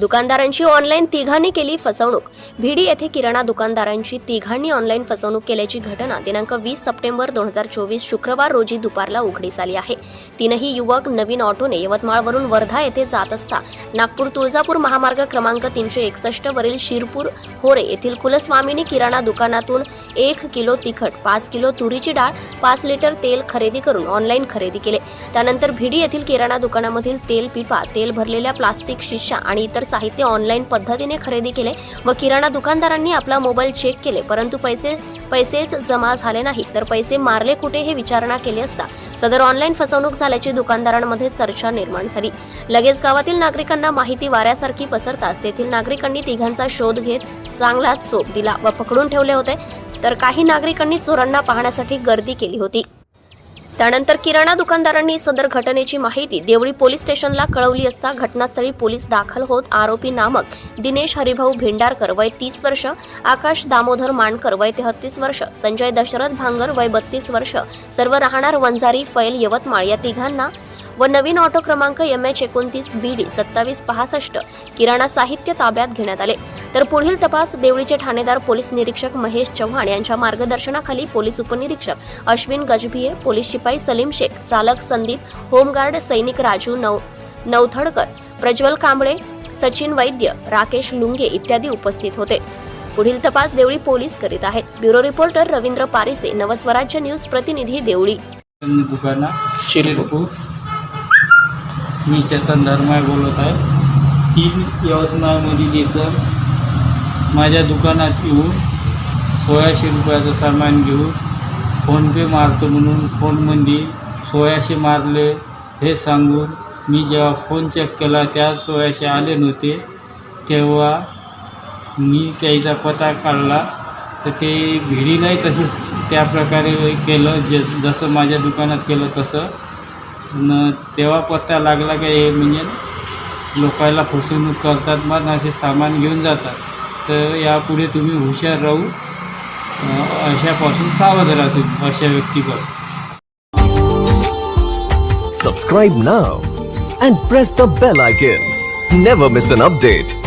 दुकानदारांची online तिघांनी केली फसवणूक. भिडी येथे किराणा दुकानदारांची तिघांनी ऑनलाईन फसवणूक केल्याची घटना दिनांक वीस सप्टेंबर दोन हजार चोवीस शुक्रवार रोजी दुपारला उघडीस आली आहे. तीनही युवक नवीन ऑटोने यवतमाळवरून वर्धा येथे जात असता नागपूर तुळजापूर महामार्ग क्रमांक तीनशे एकसष्ट वरील शिरपूर होरे येथील कुलस्वामिनी किराणा दुकानातून एक किलो तिखट पाच किलो तुरीची डाळ पाच लिटर तेल खरेदी करून ऑनलाईन खरेदी केले. त्यानंतर भिडी येथील किराणा दुकानामधील तेल पिपा तेल भरलेल्या प्लास्टिक शिशा आणि इतर साहित्य ऑनलाईन पद्धतीने खरेदी केले व किराणा दुकानदारांनी आपला मोबाईल चेक केले परंतु पैसे पैसेच जमा झाले नाही तर पैसे मारले कुठे हे विचारणा केली असता सदर ऑनलाईन फसवणूक झाल्याची दुकानदारांमध्ये चर्चा निर्माण झाली. लगेच गावातील नागरिकांना माहिती वाऱ्यासारखी पसरताच तेथील नागरिकांनी तिघांचा शोध घेत चांगलाच चोप दिला व पकडून ठेवले होते. तर काही नागरिकांनी चोरांना पाहण्यासाठी गर्दी केली होती. त्यानंतर किराणा दुकानदारांनी सदर घटनेची माहिती देवळी पोलीस स्टेशनला कळवली असता घटनास्थळी पोलीस दाखल होत आरोपी नामक दिनेश हरिभाऊ भेंडारकर वय तीस वर्ष आकाश दामोदर मानकर वय तेहत्तीस वर्ष संजय दशरथ भांगर वय बत्तीस वर्ष सर्व राहणार वंजारी फैल यवतमाळ या तिघांना व नवीन ऑटो क्रमांक एम एच एकोणतीस बी डी सत्तावीस पासष्ट किराणा साहित्य ताब्यात घेण्यात आले. तर पुढील तपास देवळीचे ठाणेदार पोलीस निरीक्षक महेश चव्हाण यांच्या मार्गदर्शनाखाली पोलीस उपनिरीक्षक अश्विन गजभिये पोलीस शिपाई सलीम शेख चालक संदीप होमगार्ड सैनिक राजू नव नवथडकर प्रज्वल कांबळे सचिन वैद्य राकेश लुंगे इत्यादी उपस्थित होते. पुढील तपास देवळी पोलीस करीत आहेत. Bureau reporter Ravindra Parise Navswarajya news प्रतिनिधी देवळी. दुकाना शिरपूर. मी चेतन धर्माय बोलत आहे. तीन यवतमाळमध्ये दिसत माझ्या दुकानात येऊन सोळाशे रुपयाचं सामान घेऊन फोनपे मारतो म्हणून फोनमध्ये सोळाशे मारले हे सांगून मी जेव्हा फोन चेक केला त्या सोळाशे आले नव्हते. तेव्हा मी त्याचा पत्ता काढला. तर ते भिडी नाही तसेच त्या प्रकारे केलं जे जसं माझ्या दुकानात केलं तसं. न तेव्हा पत्ता लागला का हे म्हणजे लोकांना फसवणूक करतात मग असे सामान घेऊन जातात तर यापुढे तुम्ही हुशार राहू अशापासून सावध राहा तुम्ही अशा व्यक्तीपासून Subscribe now and press the bell icon. Never miss an update.